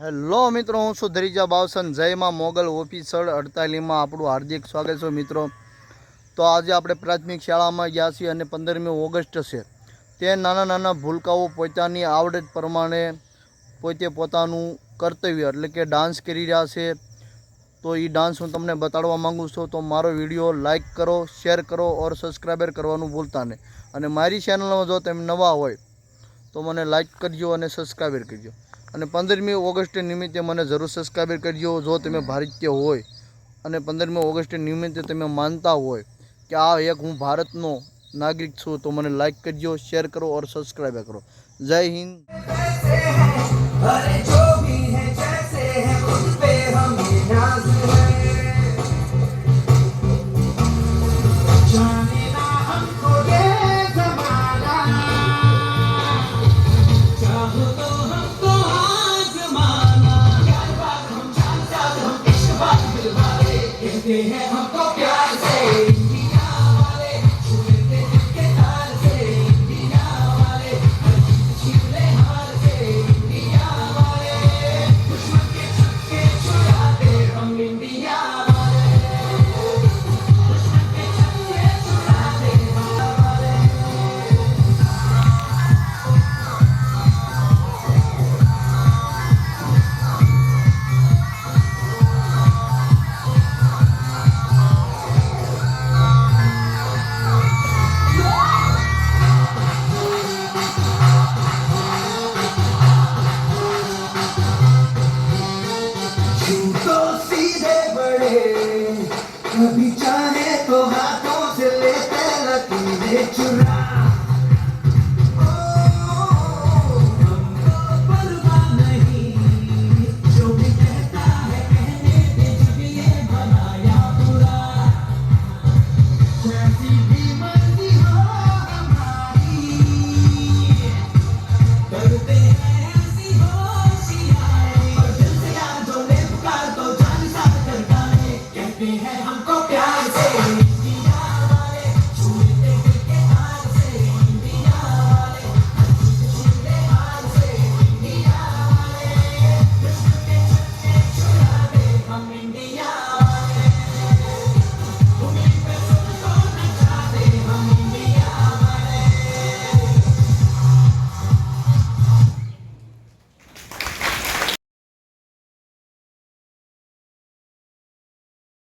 Hello મિત્રો, હું છું ધરીજા બાવસન, જયમાં મોગલ ઓફિસર અડતાલીમાં આપણું હાર્દિક સ્વાગત છે મિત્રો. તો આજે આપણે પ્રાથમિક શાળામાં ગયા છીએ અને પંદરમી ઓગસ્ટ છે. તે નાના નાના ભૂલકાઓ પોતાની આવડત પ્રમાણે પોતે પોતાનું કર્તવ્ય એટલે કે ડાન્સ કરી રહ્યા છે. તો એ ડાન્સ હું તમને બતાડવા માગું છું, તો મારો વીડિયો લાઇક કરો શેર કરો ઓર સબસ્ક્રાઈબર કરવાનું ભૂલતા નહીં. અને મારી ચેનલમાં જો તમે નવા હોય, તો મને લાઇક કરજો અને સબસ્ક્રાઈબર કરજો. અને પંદરમી ઓગસ્ટ નિમિત્તે મને જરૂર સબસ્ક્રાઈબર કરજો. જો તમે ભારતીય હોય અને પંદરમી ઓગસ્ટ નિમિત્તે તમે માનતા હોય કે આ એક હું ભારતનો નાગરિક છું, તો મને લાઈક કરજો શેર કરો ઓર સબસ્ક્રાઈબ કરો. જય Hind. they had. i'll be trying to call my cousin lester at the beginning